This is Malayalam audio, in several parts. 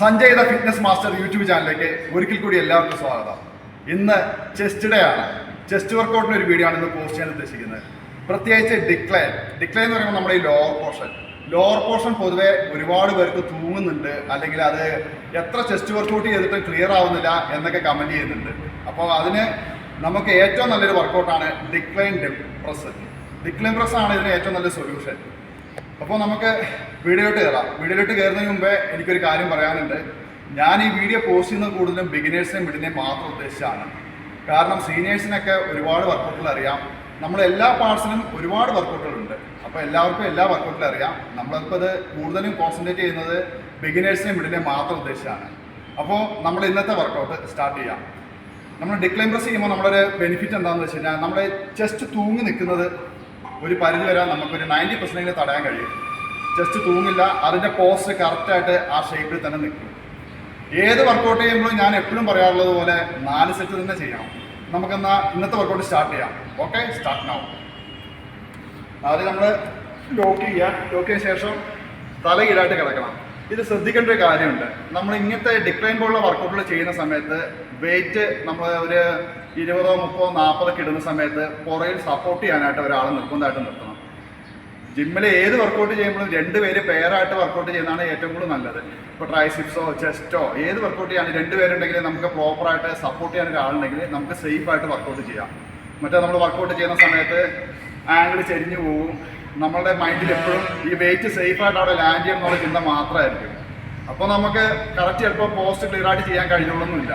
Sanjay the fitness master YouTube ചാനലിലേക്ക് ഒരിക്കൽ കൂടി എല്ലാവർക്കും സ്വാഗതം. ഇന്ന് ചെസ്റ്റ് ഡേ ആണ്. ചെസ്റ്റ് വർക്കൗട്ടിന് ഒരു വീഡിയോ ആണ് ഇന്ന് പോസ്റ്റ് ചെയ്യാൻ ഉദ്ദേശിക്കുന്നത്. പ്രത്യേകിച്ച് ഡിക്ലൈൻ ഡിക്ലൈൻ എന്ന് പറയുമ്പോൾ നമ്മുടെ ഈ ലോവർ പോർഷൻ ലോവർ പോർഷൻ പൊതുവെ ഒരുപാട് പേർക്ക് തൂങ്ങുന്നുണ്ട്. അല്ലെങ്കിൽ അത് എത്ര ചെസ്റ്റ് വർക്കൗട്ട് ചെയ്തിട്ടും ക്ലിയർ ആവുന്നില്ല എന്നൊക്കെ കമന്റ് ചെയ്യുന്നുണ്ട്. അപ്പോൾ അതിന് നമുക്ക് ഏറ്റവും നല്ലൊരു വർക്കൗട്ടാണ് ഡിക്ലൈൻ പ്രസ് ഡിക്ലൈൻ പ്രസ് ആണ് ഇതിന് ഏറ്റവും നല്ല സൊല്യൂഷൻ അപ്പോൾ നമുക്ക് വീഡിയോയിലോട്ട് കയറാം വീഡിയോയിലോട്ട് കയറുന്നതിന് മുമ്പേ എനിക്കൊരു കാര്യം പറയാനുണ്ട്. ഞാൻ ഈ വീഡിയോ പോസ്റ്റ് ചെയ്യുന്നത് കൂടുതലും ബിഗിനേഴ്സിനെയും മിഡിനെയും മാത്രം ഉദ്ദേശിച്ചാണ്. കാരണം സീനിയേഴ്സിനൊക്കെ ഒരുപാട് വർക്കൗട്ടുകൾ അറിയാം. നമ്മൾ എല്ലാ പാർട്സിനും ഒരുപാട് വർക്കൗട്ടുകളുണ്ട് അപ്പോൾ എല്ലാവർക്കും എല്ലാ വർക്കൗട്ടിലും അറിയാം. നമ്മളിപ്പോൾ അത് കൂടുതലും കോൺസെൻട്രേറ്റ് ചെയ്യുന്നത് ബിഗിനേഴ്സിനെയും മിഡിനെയും മാത്രം ഉദ്ദേശിച്ചാണ്. അപ്പോൾ നമ്മൾ ഇന്നത്തെ വർക്കൗട്ട് സ്റ്റാർട്ട് ചെയ്യാം. നമ്മൾ ഡിക്ലൈൻ പ്രസ് ചെയ്യുമ്പോൾ നമ്മളൊരു ബെനിഫിറ്റ് എന്താണെന്ന് വെച്ച് കഴിഞ്ഞാൽ നമ്മുടെ ചെസ്റ്റ് തൂങ്ങി നിൽക്കുന്നത് ഒരു പരിധി വരെ നമുക്കൊരു നയന്റി പെർസെന്റേജ് തടയാൻ കഴിയും. ജസ്റ്റ് തൂങ്ങില്ല അതിന്റെ പോസ്റ്റ് കറക്റ്റായിട്ട് ആ ഷേപ്പിൽ തന്നെ നിൽക്കും. ഏത് വർക്കൗട്ട് ചെയ്യുമ്പോഴും ഞാൻ എപ്പോഴും പറയാറുള്ളത് പോലെ നാല് സെറ്റ് തന്നെ ചെയ്യണം നമുക്കെന്നാൽ ഇന്നത്തെ വർക്കൗട്ട് സ്റ്റാർട്ട് ചെയ്യാം. ഓക്കെ സ്റ്റാർട്ട് ആവും ആദ്യം നമ്മൾ ലോക്ക് ചെയ്യുക. ലോക്ക് ചെയ്ത ശേഷം തലകീഴായിട്ട് കിടക്കണം. ഇത് ശ്രദ്ധിക്കേണ്ട ഒരു കാര്യമുണ്ട്. നമ്മൾ ഇങ്ങനത്തെ ഡിക്ലൈൻ പോലുള്ള വർക്കൗട്ടുകൾ ചെയ്യുന്ന സമയത്ത് വെയിറ്റ് നമ്മൾ ഒരു ഇരുപതോ മുപ്പതോ നാൽപ്പതൊക്കെ ഇടുന്ന സമയത്ത് പുറയിൽ സപ്പോർട്ട് ചെയ്യാനായിട്ട് ഒരാൾ നിർബന്ധമായിട്ട് നിർത്തണം. ജിമ്മിൽ ഏത് വർക്കൗട്ട് ചെയ്യുമ്പോഴും രണ്ട് പേര് പെയറായിട്ട് വർക്കൗട്ട് ചെയ്യുന്നതാണ് ഏറ്റവും കൂടുതൽ നല്ലത്. ഇപ്പോൾ ട്രൈസിപ്സോ ചെസ്റ്റോ ഏത് വർക്കൗട്ട് ചെയ്യാൻ രണ്ട് പേരുണ്ടെങ്കിൽ നമുക്ക് പ്രോപ്പറായിട്ട് സപ്പോർട്ട് ചെയ്യാൻ ഒരാളുണ്ടെങ്കിൽ നമുക്ക് സേഫായിട്ട് വർക്കൗട്ട് ചെയ്യാം. മറ്റേ നമ്മൾ വർക്കൗട്ട് ചെയ്യുന്ന സമയത്ത് ആംഗിൾ ചെരിഞ്ഞു പോകും നമ്മളുടെ മൈൻഡിൽ എപ്പോഴും ഈ വെയിറ്റ് സേഫ് ആയിട്ട് അവിടെ ലാൻഡ് ചെയ്യണം എന്നുള്ള ചിന്ത മാത്രമായിരിക്കും. അപ്പോൾ നമുക്ക് കറക്റ്റ് ചിലപ്പോൾ പോസ്റ്റ് ക്ലിയർ ആയിട്ട് ചെയ്യാൻ കഴിഞ്ഞോളൊന്നുമില്ല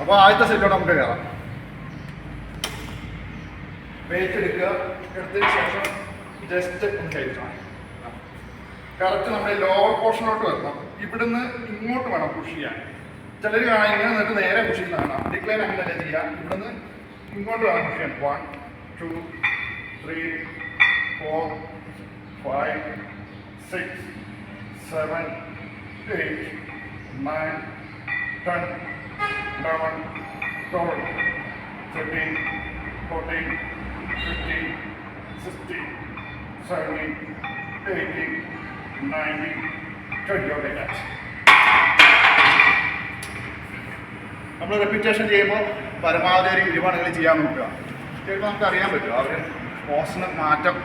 അപ്പോൾ ആദ്യത്തെ സെറ്റോട് നമുക്ക് കയറാം വെയിറ്റ് എടുക്കുക. എടുത്തതിന് ശേഷം ജസ്റ്റ് കഴിക്കണം കറക്റ്റ് നമ്മുടെ ലോവർ പോർഷനിലോട്ട് വരണം ഇവിടുന്ന് ഇങ്ങോട്ട് വേണം പുഷ് ചെയ്യാൻ. ചിലർ കാണാൻ ഇങ്ങനെ നിന്നിട്ട് നേരെ പുഷ് ചെയ്യുന്ന കാണാം. ഡിക്ലൈൻ അങ്ങനെയല്ല ചെയ്യാം ഇവിടുന്ന് ഇങ്ങോട്ട് വേണം പുഷ് ചെയ്യാൻ. One two three four five six seven eight nine ten eleven twelve thirteen fourteen fifteen sixteen seventeen eighteen nineteen twenty okay നമ്മൾ റെപ്പിറ്റേഷൻ ചെയ്യുമ്പോൾ പരമാവധി ഒരു ഇരുപണികൾ ചെയ്യാൻ നോക്കുക. ചിലപ്പോൾ നമുക്ക് അറിയാൻ പറ്റും അവർ പോസ്റ്റിന് മാറ്റം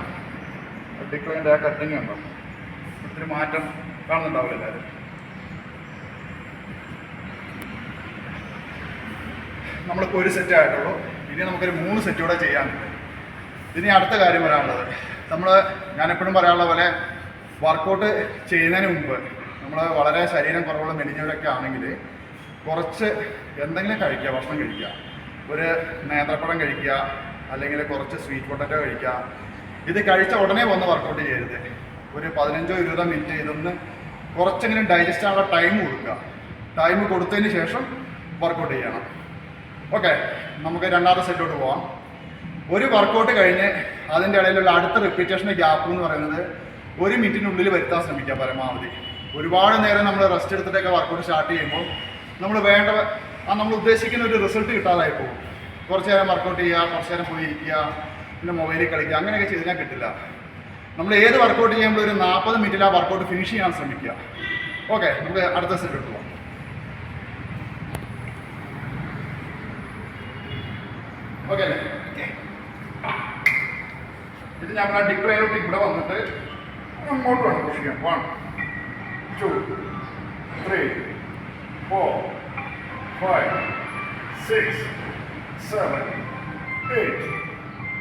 ഡിക്ലൈന്റെ ആ കട്ടിങ് ഉണ്ടോ? ഒത്തിരി മാറ്റം കാണുന്നുണ്ടാവില്ല എല്ലാവരും നമ്മളിപ്പോൾ ഒരു സെറ്റ് ആയിട്ടുള്ളൂ. ഇനി നമുക്കൊരു മൂന്ന് സെറ്റ് കൂടെ ചെയ്യാനുണ്ട്. ഇനി അടുത്ത കാര്യം പറയാനുള്ളത് നമ്മൾ ഞാനെപ്പോഴും പറയാനുള്ള പോലെ വർക്കൗട്ട് ചെയ്യുന്നതിന് മുമ്പ് നമ്മൾ വളരെ ശരീരം കുറവുള്ള മെലിഞ്ഞവരൊക്കെ ആണെങ്കിൽ കുറച്ച് എന്തെങ്കിലും കഴിക്കുക ഭക്ഷണം കഴിക്കുക. ഒരു നേന്ത്രപ്പഴം കഴിക്കുക അല്ലെങ്കിൽ കുറച്ച് സ്വീറ്റ് പൊട്ടറ്റോ കഴിക്കുക ഇത് കഴിച്ച ഉടനെ വന്ന് വർക്കൗട്ട് ചെയ്യരുത്. ഒരു പതിനഞ്ചോ ഇരുപതോ മിനിറ്റ് ഇതൊന്ന് കുറച്ചെങ്കിലും ഡൈജസ്റ്റ് ആവാനുള്ള ടൈം കൊടുക്കുക. ടൈം കൊടുത്തതിന് ശേഷം വർക്കൗട്ട് ചെയ്യണം. ഓക്കെ നമുക്ക് രണ്ടാമത്തെ സെറ്റോട്ട് പോവാം. ഒരു വർക്കൗട്ട് കഴിഞ്ഞ് അതിന്റെ ഇടയിലുള്ള അടുത്ത റിപ്പീറ്റേഷന്റെ ഗ്യാപ്പ് എന്ന് പറയുന്നത് ഒരു മിനിറ്റിനുള്ളിൽ വരുത്താൻ ശ്രമിക്കുക പരമാവധി. ഒരുപാട് നേരം നമ്മൾ റെസ്റ്റ് എടുത്തിട്ടൊക്കെ വർക്കൗട്ട് സ്റ്റാർട്ട് ചെയ്യുമ്പോൾ നമ്മൾ വേണ്ട ആ നമ്മൾ ഉദ്ദേശിക്കുന്ന ഒരു റിസൾട്ട് കിട്ടാതായി പോകും. കുറച്ച് നേരം വർക്കൗട്ട് ചെയ്യുക കുറച്ച് നേരം പോയി ഇരിക്കുക പിന്നെ മൊബൈലിൽ കളിക്കുക. അങ്ങനെയൊക്കെ ചെയ്ത് കിട്ടില്ല. നമ്മൾ ഏത് വർക്കൗട്ട് ചെയ്യുമ്പോൾ ഒരു നാൽപ്പത് മിനിറ്റിൽ ആ വർക്കൗട്ട് ഫിനിഷ് ചെയ്യാൻ ശ്രമിക്കുക. ഓക്കെ നമുക്ക് അടുത്ത സെറ്റ് പോവാം. ഓക്കെ ഇത് ഞാൻ ആ ഡിക്ലൈനോട്ട് ഇവിടെ വന്നിട്ട് അങ്ങോട്ട് വേണം പുഷ് ചെയ്യാം one two three four five six seven eight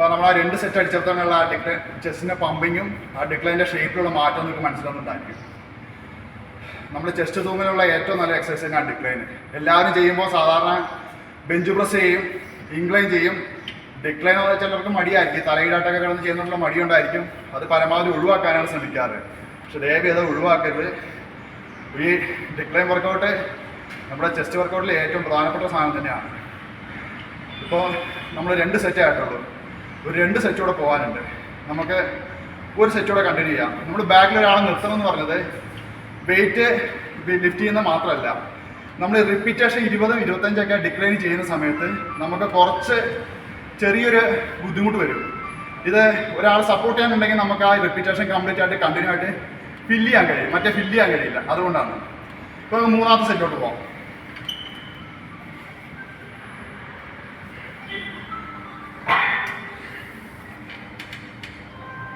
അപ്പോൾ നമ്മൾ ആ രണ്ട് സെറ്റ് അടിച്ചപ്പോഴാണ് ആ ഡിക്ലൈൻ ചെസ്റ്റിന്റെ പമ്പിങ്ങും ആ ഡിക്ലൈന്റെ ഷേപ്പിലുള്ള മാറ്റം നിങ്ങൾക്ക് മനസ്സിലാവുന്നുണ്ടായിരിക്കും. നമ്മൾ ചെസ്റ്റ് തൂമിലുള്ള ഏറ്റവും നല്ല എക്സസൈസ് ആണ് ഡിക്ലൈൻ എല്ലാവരും ചെയ്യുമ്പോൾ സാധാരണ ബെഞ്ച് പ്രസ് ചെയ്യും ഇൻക്ലൈൻ ചെയ്യും. ഡിക്ലൈൻ എന്ന് ചിലർക്ക് മടിയായിരിക്കും. തലയിടാട്ടൊക്കെ കിടന്ന് ചെയ്യുന്നുള്ള മടിയുണ്ടായിരിക്കും. അത് പരമാവധി ഒഴിവാക്കാനാണ് ശ്രമിക്കാറ്. പക്ഷെ ദയവ് അത് ഒഴിവാക്കരുത്. ഈ ഡിക്ലൈൻ വർക്കൗട്ട് നമ്മുടെ ചെസ്റ്റ് വർക്കൗട്ടിൽ ഏറ്റവും പ്രധാനപ്പെട്ട സാധനം തന്നെയാണ്. ഇപ്പോൾ നമ്മൾ രണ്ട് സെറ്റ് ആയിട്ടുള്ളൂ. ഒരു രണ്ട് സെറ്റോടെ പോകാനുണ്ട്. നമുക്ക് ഒരു സെറ്റോടെ കണ്ടിന്യൂ ചെയ്യാം. നമ്മൾ ബാക്കിൽ ഒരാളെ നിർത്തണം എന്ന് പറഞ്ഞത് വെയിറ്റ് ലിഫ്റ്റ് ചെയ്യുന്ന മാത്രമല്ല. നമ്മൾ റിപ്പീറ്റേഷൻ ഇരുപതും ഇരുപത്തഞ്ചൊക്കെ ഡിക്ലൈൻ ചെയ്യുന്ന സമയത്ത് നമുക്ക് കുറച്ച് ചെറിയൊരു ബുദ്ധിമുട്ട് വരും. ഇത് ഒരാൾ സപ്പോർട്ട് ചെയ്യാനുണ്ടെങ്കിൽ നമുക്ക് ആ റിപ്പീറ്റേഷൻ കംപ്ലീറ്റ് ആയിട്ട് കണ്ടിന്യൂ ആയിട്ട് ഫില്ല് ചെയ്യാൻ കഴിയും. മറ്റേ ഫില്ല് ചെയ്യാൻ കഴിയില്ല. അതുകൊണ്ടാണ്. ഇപ്പോൾ മൂന്നാമത്തെ സെറ്റോട്ട് പോകാം.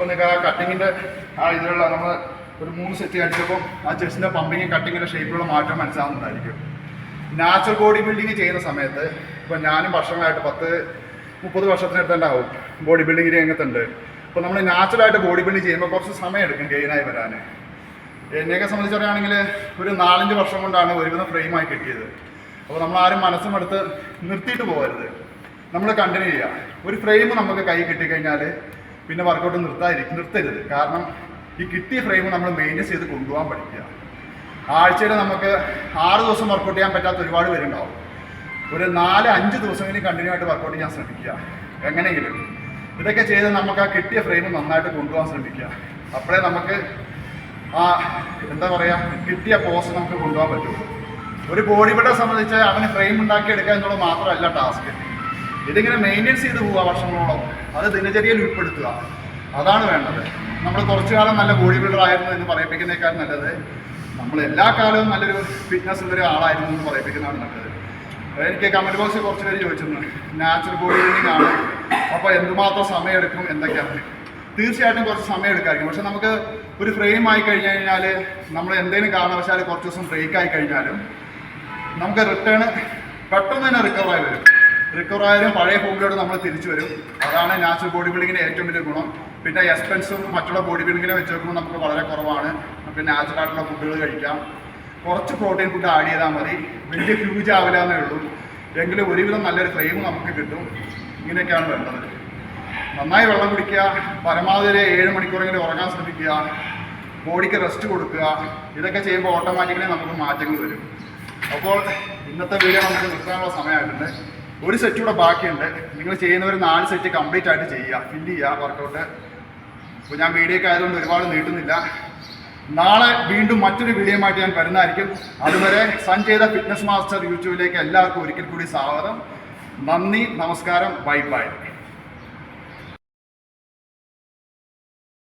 ഇപ്പൊ നിങ്ങൾക്ക് ആ കട്ടിങ്ങിന്റെ ആ ഇതിലുള്ള നമ്മൾ ഒരു മൂന്ന് സെറ്റ് അടിച്ചപ്പോൾ ആ ചെസ്റ്റിന്റെ പമ്പിങ് കട്ടിങ്ങിന്റെ ഷേപ്പിലുള്ള മാറ്റം മനസ്സിലാവുന്നതായിരിക്കും നാച്ചുറൽ ബോഡി ബിൽഡിങ് ചെയ്യുന്ന സമയത്ത് ഇപ്പൊ ഞാനും വർഷങ്ങളായിട്ട് പത്ത് മുപ്പത് വർഷത്തിനടുത്തുണ്ടാവും ബോഡി ബിൽഡിംഗ് രംഗത്തുണ്ട്. അപ്പോൾ നമ്മൾ നാച്ചുറലായിട്ട് ബോഡി ബിൽഡിംഗ് ചെയ്യുമ്പോൾ കുറച്ച് സമയം എടുക്കും ഗെയിനായി വരാൻ എന്നെയൊക്കെ സംബന്ധിച്ച് പറയുകയാണെങ്കിൽ ഒരു നാലഞ്ച് വർഷം കൊണ്ടാണ് ഒരുവിധം ഫ്രെയിമായി കിട്ടിയത്. അപ്പോൾ നമ്മൾ ആരും മനസ്സും എടുത്ത് നിർത്തിയിട്ട് പോകരുത്. നമ്മൾ കണ്ടിന്യൂ ചെയ്യുക. ഒരു ഫ്രെയിം നമുക്ക് കൈ കിട്ടിക്കഴിഞ്ഞാൽ പിന്നെ വർക്കൗട്ട് നിർത്താതിരിക്കും നിർത്തരുത്. കാരണം ഈ കിട്ടിയ ഫ്രെയിം നമ്മൾ മെയിന്റെയിൻ ചെയ്ത് കൊണ്ടുപോകാൻ പഠിക്കുക. ആഴ്ചയിൽ നമുക്ക് ആറ് ദിവസം വർക്കൗട്ട് ചെയ്യാൻ പറ്റാത്ത ഒരുപാട് പേരുണ്ടാവും. ഒരു നാല് അഞ്ച് ദിവസമെങ്കിലും കണ്ടിന്യൂ ആയിട്ട് വർക്കൗട്ട് ചെയ്യാൻ ശ്രമിക്കുക. എങ്ങനെയെങ്കിലും. ഇതൊക്കെ ചെയ്ത് നമുക്ക് ആ കിട്ടിയ ഫ്രെയിം നന്നായിട്ട് കൊണ്ടുപോകാൻ ശ്രമിക്കുക. അപ്പോഴേ നമുക്ക് ആ എന്താ പറയുക കിട്ടിയ പോസ് നമുക്ക് കൊണ്ടുപോകാൻ പറ്റുള്ളൂ ഒരു ബോഡി ബിൽഡറെ സംബന്ധിച്ച് അവന് ഫ്രെയിം ഉണ്ടാക്കി എടുക്കുക എന്നുള്ളത് മാത്രമല്ല ടാസ്ക് ഇതിങ്ങനെ മെയിന്റെയിൻസ് ചെയ്ത് പോവുക വർഷങ്ങളോളം. അത് ദിനചര്യയിൽ ഉൾപ്പെടുത്തുക. അതാണ് വേണ്ടത്. നമ്മൾ കുറച്ചു കാലം നല്ല ബോഡി ബിൽഡർ ആയിരുന്നു എന്ന് പറയിപ്പിക്കുന്നേക്കാൾ നല്ലത്. നമ്മൾ എല്ലാ കാലവും നല്ലൊരു ഫിറ്റ്നസ് ഉള്ളൊരു ആളായിരുന്നു എന്ന് പറയിപ്പിക്കുന്നതാണ് നല്ലത്. എനിക്ക് കമന്റ് ബോക്സിൽ കുറച്ച് പേര് ചോദിച്ചിരുന്നു നാച്ചുറൽ ബോഡി ബിൽഡിംഗ് ആണ്. അപ്പോൾ എന്തുമാത്രം സമയമെടുക്കും എന്തൊക്കെയാണ് തീർച്ചയായിട്ടും കുറച്ച് സമയം എടുക്കായിരിക്കും പക്ഷെ നമുക്ക് ഒരു ഫ്രെയിം ആയി കഴിഞ്ഞു കഴിഞ്ഞാൽ നമ്മൾ എന്തെങ്കിലും കാരണവശാൽ കുറച്ച് ദിവസം ബ്രേക്ക് ആയി കഴിഞ്ഞാലും നമുക്ക് റിട്ടേൺ പെട്ടെന്ന് തന്നെ റിക്കവർ ആയി വരും. റിക്കവർ ആയാലും പഴയ ഫോമിലോട്ട് നമ്മൾ തിരിച്ചു വരും. അതാണ് നാച്ചുറൽ ബോഡി ബിൽഡിങ്ങിന്റെ ഏറ്റവും വലിയ ഗുണം. പിന്നെ എക്സ്പെൻസും മറ്റുള്ള ബോഡി ബിൽഡിങ്ങിനെ വെച്ച് നോക്കുമ്പോൾ നമുക്ക് വളരെ കുറവാണ്. പിന്നെ നാച്ചുറൽ ആയിട്ടുള്ള ഫുഡുകൾ കഴിക്കാം. കുറച്ച് പ്രോട്ടീൻ ഫുഡ് ആഡ് ചെയ്താൽ മതി. വലിയ ഹ്യൂജ് ആവില്ല എന്നേ ഉള്ളൂ. എങ്കിലും ഒരുവിധം നല്ലൊരു ഫ്രെയിം നമുക്ക് കിട്ടും. ഇങ്ങനെയൊക്കെയാണ് വേണ്ടത്. നന്നായി വെള്ളം കുടിക്കുക പരമാവധി ഏഴ് മണിക്കൂറെങ്കിലും ഉറങ്ങാൻ ശ്രമിക്കുക ബോഡിക്ക് റെസ്റ്റ് കൊടുക്കുക ഇതൊക്കെ ചെയ്യുമ്പോൾ ഓട്ടോമാറ്റിക്കലി നമുക്ക് മാറ്റങ്ങൾ വരും. അപ്പോൾ ഇന്നത്തെ വീഡിയോ നമുക്ക് നിർത്താനുള്ള സമയമായിട്ടുണ്ട്. ഒരു സെറ്റ് കൂടെ ബാക്കിയുണ്ട്. നിങ്ങൾ ചെയ്യുന്നവർ നാല് സെറ്റ് കംപ്ലീറ്റ് ആയിട്ട് ചെയ്യുക. ഫില്ല് ചെയ്യുക വർക്കൗട്ട് അപ്പോൾ ഞാൻ വീഡിയോ ഒക്കെ ആയതുകൊണ്ട് ഒരുപാട് നീട്ടുന്നില്ല. നാളെ വീണ്ടും മറ്റൊരു വീഡിയോയുമായിട്ട് ഞാൻ വരുന്നതായിരിക്കും. അതുവരെ സഞ്ജയത ഫിറ്റ്നസ് മാസ്റ്റർ യൂട്യൂബിലേക്ക് എല്ലാവർക്കും ഒരിക്കൽ കൂടി സ്വാഗതം. നന്ദി നമസ്കാരം. Bye bye